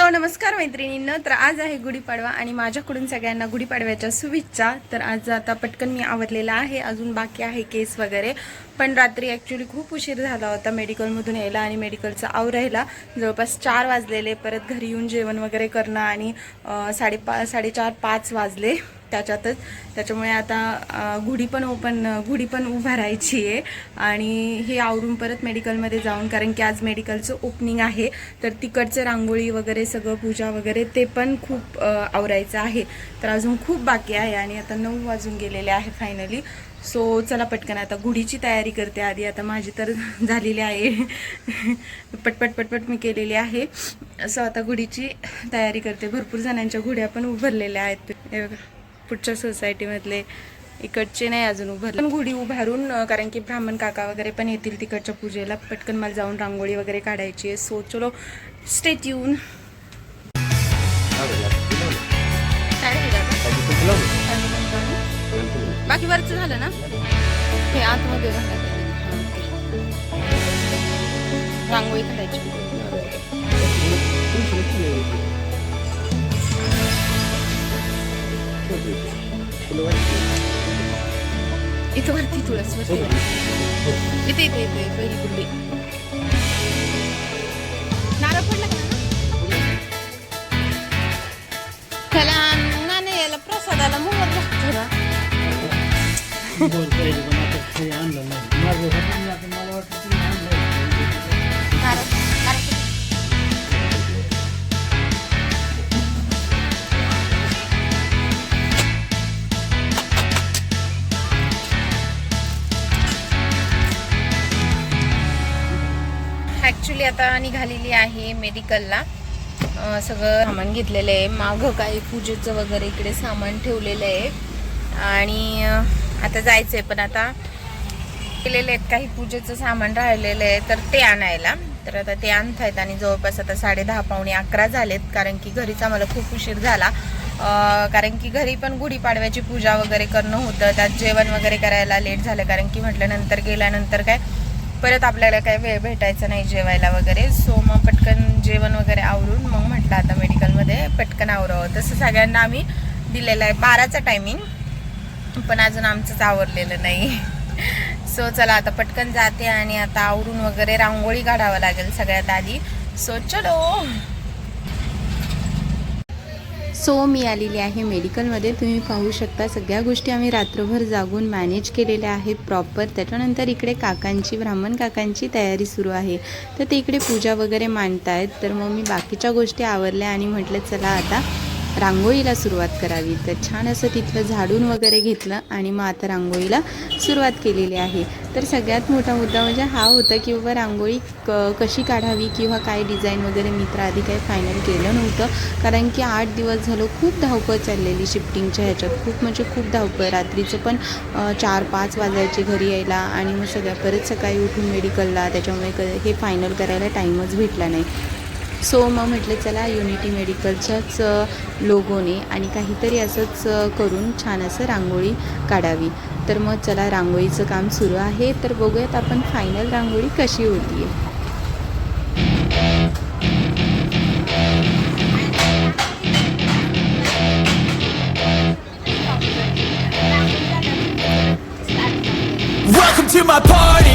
So नमस्कार मैत्रिणींनं. तर आज आहे गुढीपाडवा आणि माझ्याकडून सगळ्यांना गुढीपाडव्याच्या शुभेच्छा. तर आज आता पटकन मी आवरलेला आहे. अजून बाकी आहे केस वगैरे. पण रात्री ॲक्च्युली खूप उशीर झाला होता मेडिकलमधून यायला आणि मेडिकलचं आवरायला जवळपास चार वाजलेले. परत घरी येऊन जेवण वगैरे करणं आणि साडेपा साडेचार पाच वाजले. त्याच्यातच. त्याच्यामुळे आता घुडी गुढी पण ओपन घुडी पण उभारायची आहे आणि हे आवरून परत मेडिकलमध्ये जाऊन कारण की आज मेडिकलचं ओपनिंग आहे तर तिकडचं रांगोळी वगैरे सगळं पूजा वगैरे ते पण खूप आवरायचं आहे. तर अजून खूप बाकी आहे आणि आता नऊ वाजून गेलेले आहे फायनली. सो चला पटकन आता गुढीची तयारी करते आधी. आता माझी तर झालेली आहे. पटपट पटपट मी केलेली आहे. असं आता गुढीची तयारी करते. भरपूर जणांच्या गुढ्या पण उभारलेल्या आहेत. हे बघा. पुढच्या सोसायटीमधले इकडचे नाही अजून उभारले पण गुढी उभारून कारण की ब्राह्मण काका वगैरे पण येतील तिकडच्या पूजेला. पटकन मला जाऊन रांगोळी वगैरे काढायची आहे. सो चलो स्टेट येऊन बाकी वरचं झालं ना? हे आतमध्ये झालं. काढायची. ओके. रांगोळी काढायची इथं वरती तुळस वरती इथे इथे इथे. पहिली कुंडी नारळ पडला का? त्याला नाही याला प्रसादाला मोहर लागतो ना नारळ ॲक्च्युली आता निघालेली आहे मेडिकलला सगळं सामान घेतलेलं आहे. मागं काही पूजेचं वगैरे इकडे सामान ठेवलेलं आहे. आणि आता जायचं आहे पण आता केलेले आहेत काही पूजेचं सामान राहिलेलं आहे तर ते आणायला. तर आता ते आणत आहेत आणि जवळपास आता साडे दहा पावणे अकरा झालेत कारण की घरीच आम्हाला खूप उशीर झाला. कारण की घरी पण गुढीपाडव्याची पूजा वगैरे करणं होतं त्यात जेवण वगैरे करायला लेट झालं कारण की म्हटल्यानंतर गेल्यानंतर काय परत आपल्याला काय वेळ भेटायचा नाही जेवायला वगैरे. सो मग पटकन जेवण वगैरे आवरून मग म्हटलं आता मेडिकलमध्ये पटकन आवरावं. तसं सगळ्यांना आम्ही दिलेलं आहे. बाराचा टायमिंग पण अजून आमचंच आवरलेलं नाही. सो चला आता पटकन जाते आणि आता आवरून वगैरे रांगोळी काढावं लागेल सगळ्यात आधी. सो चलो. सो मी आलेली आहे मेडिकलमध्ये. तुम्ही पाहू शकता सगळ्या गोष्टी आम्ही रात्रभर जागून मॅनेज केलेल्या आहेत प्रॉपर त्याच्यानंतर इकडे काकांची ब्राह्मण काकांची तयारी सुरू आहे. तर ते इकडे पूजा वगैरे मांडतायत. तर मग मी बाकीच्या गोष्टी आवरल्या आणि म्हटलं चला आता रांगोळीला सुरुवात करावी. तर छान असं तिथलं झाडून वगैरे घेतलं आणि मग आता रांगोळीला सुरुवात केलेली आहे. तर सगळ्यात मोठा मुद्दा म्हणजे हा होता की बाबा रांगोळी क कशी काढावी किंवा काय डिझाईन वगैरे मी तर आधी काही फायनल केलं नव्हतं. कारण की आठ दिवस झालं खूप धावपळ चाललेली शिफ्टिंगच्या ह्याच्यात. खूप म्हणजे खूप धावपळ. रात्रीचं पण चार पाच वाजायचे घरी यायला आणि मग सगळ्या परत सकाळी उठून मेडिकलला त्याच्यामुळे क हे फायनल करायला टाईमच भेटला नाही. सो मग म्हटलं चला युनिटी मेडिकलच्याच लोगोने आणि काहीतरी असंच करून छान असं रांगोळी काढावी. तर मग चला रांगोळीचं काम सुरू आहे. तर बघूयात आपण फायनल रांगोळी कशी होती आहे to my party,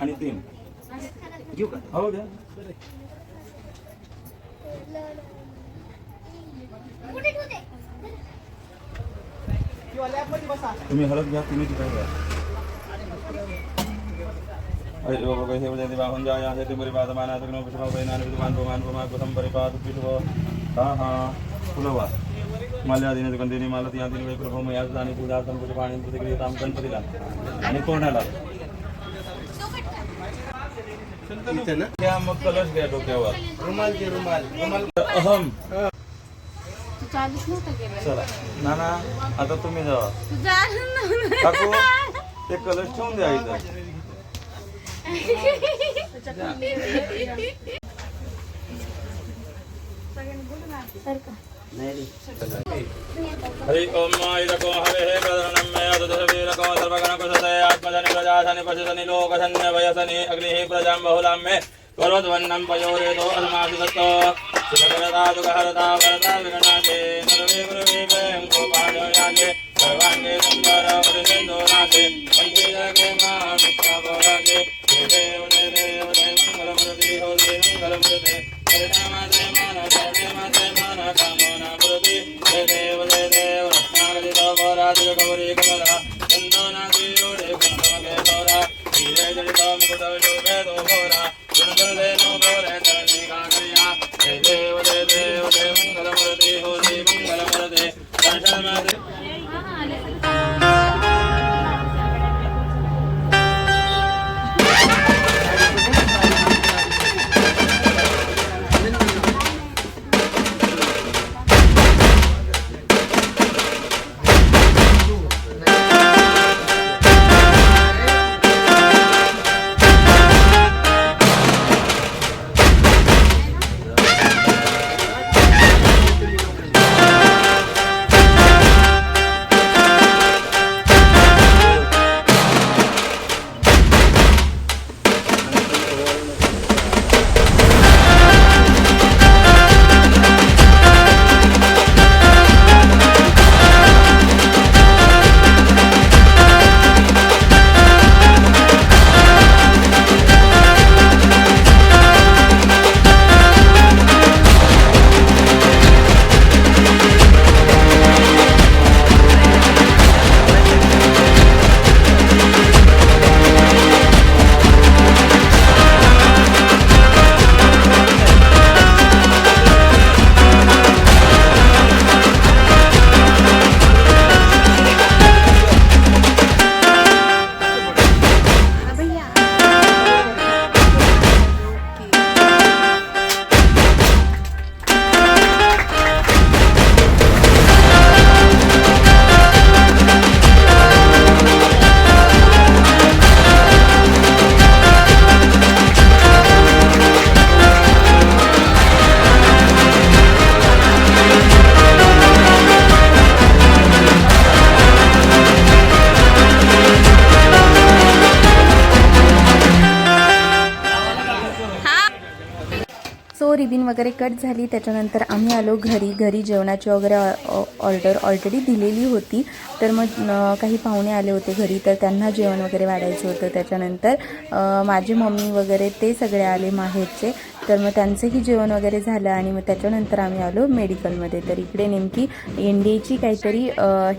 आणि तीन घेऊ का? हो द्या. तुम्ही हळद घ्या तुम्ही तिकडे घ्या. अरे बाबा कैसे बजाते बाहन जाया है तुम्हारी बात माना तकनो पिछवा बैना ने विद्वान भगवान भगवान हां परिपात पिछवा हाँ. हाँ फुलवा माल्यादीने सुगंधीने या दिने वै प्रभू मयास दानी पूजा संकुच पाणी प्रतिक्रियताम गणपतीला आणि कोणाला इथं ना? घ्या मग कलश घ्या डोक्यावर. रुमाल दे रुमाल. रुमाल अहम. तू चालूच नव्हतं चला. नाना आता तुम्ही जावा तू चालू काकू ते कलश ठेवून द्या इथं. हरि ओम इदको हवे हे प्रधानम मे अदुदवीरको सर्वगण कुशते आत्मजनि प्रजासनि पशुसनि लोकसन्य वयसनि अग्निः प्रजां बहुलां मे पर्वतवन्नं पयोरेतो अस्मासुदत्तो शिवकरतादुकहरता वरदा विगणाते सर्वे गुरुवे वयं गोपालो गोपालयागे सर्वाङ्गे सुन्दर परिसेन्दोनाथे पञ्चेजगे मा मित्राभोगागे हे देव باي सो रिबिन वगैरे कट झाली त्याच्यानंतर आम्ही आलो घरी. घरी जेवणाची वगैरे ऑर्डर ऑलरेडी दिलेली होती. तर मग काही पाहुणे आले होते घरी तर त्यांना जेवण वगैरे वाढायचं होतं. त्याच्यानंतर माझी मम्मी वगैरे ते सगळे आले माहेरचे. तर मग त्यांचंही जेवण वगैरे झालं आणि मग त्याच्यानंतर आम्ही आलो मेडिकलमध्ये. तर इकडे नेमकी एन डी एची काहीतरी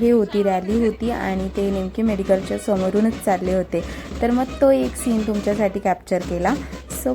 हे होती रॅली होती आणि ते नेमकी मेडिकलच्या समोरूनच चालले होते. तर मग तो एक सीन तुमच्यासाठी कॅप्चर केला. सो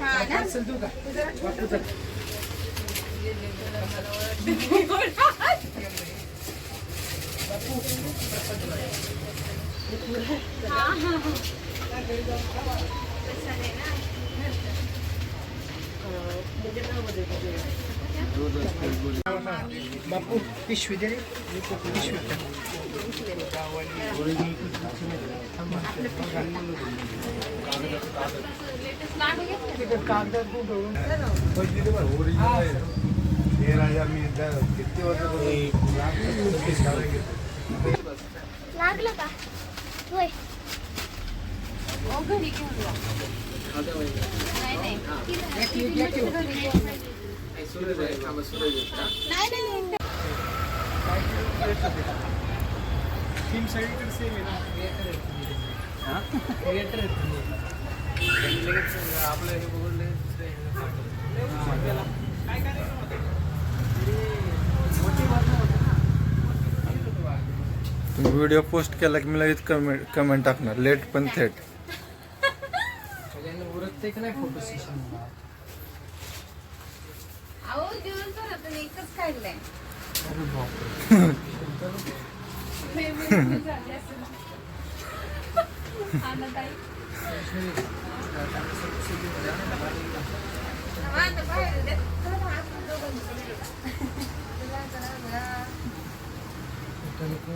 हा ना पार्सल देऊ का वापरू चल. बापू पिशवी दे रे. लागलं का होय घरी घेऊन. नाही नाही सगळीकडे आहे ना. लगेच आपलं हे बघून लगेच काय करायचं होतं? व्हिडिओ पोस्ट केला की मी लगेच कमेंट कमेंट टाकणार लेट पण थेट नाही फोटो सेशन अहो दिवसभरातून एकच काढलंय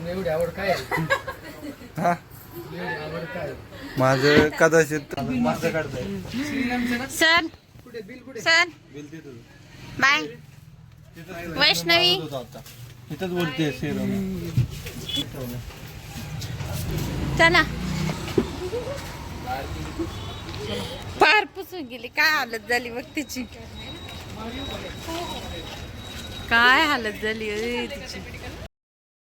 एवढी आवड काय आहे? हा एवढी आवड काय आहे? माझं कदाचित माझं काढताय. ना सर कुठे बिल कुठे? सर बिल तिथं बाय. वैष्णवी. इथंच बोलते चला. पार पुसून गेली. काय हालत झाली बघ तिची. काय हालत झाली तिची.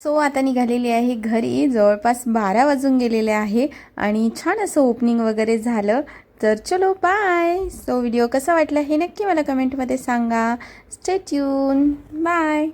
सो आता निघालेली आहे घरी. जवळपास बारा वाजून गेलेले आहे आणि छान असं ओपनिंग वगैरे झालं. तर चलो बाय सो व्हिडिओ कसा वाटला हे नक्की मला कमेंटमध्ये सांगा. Stay tune bye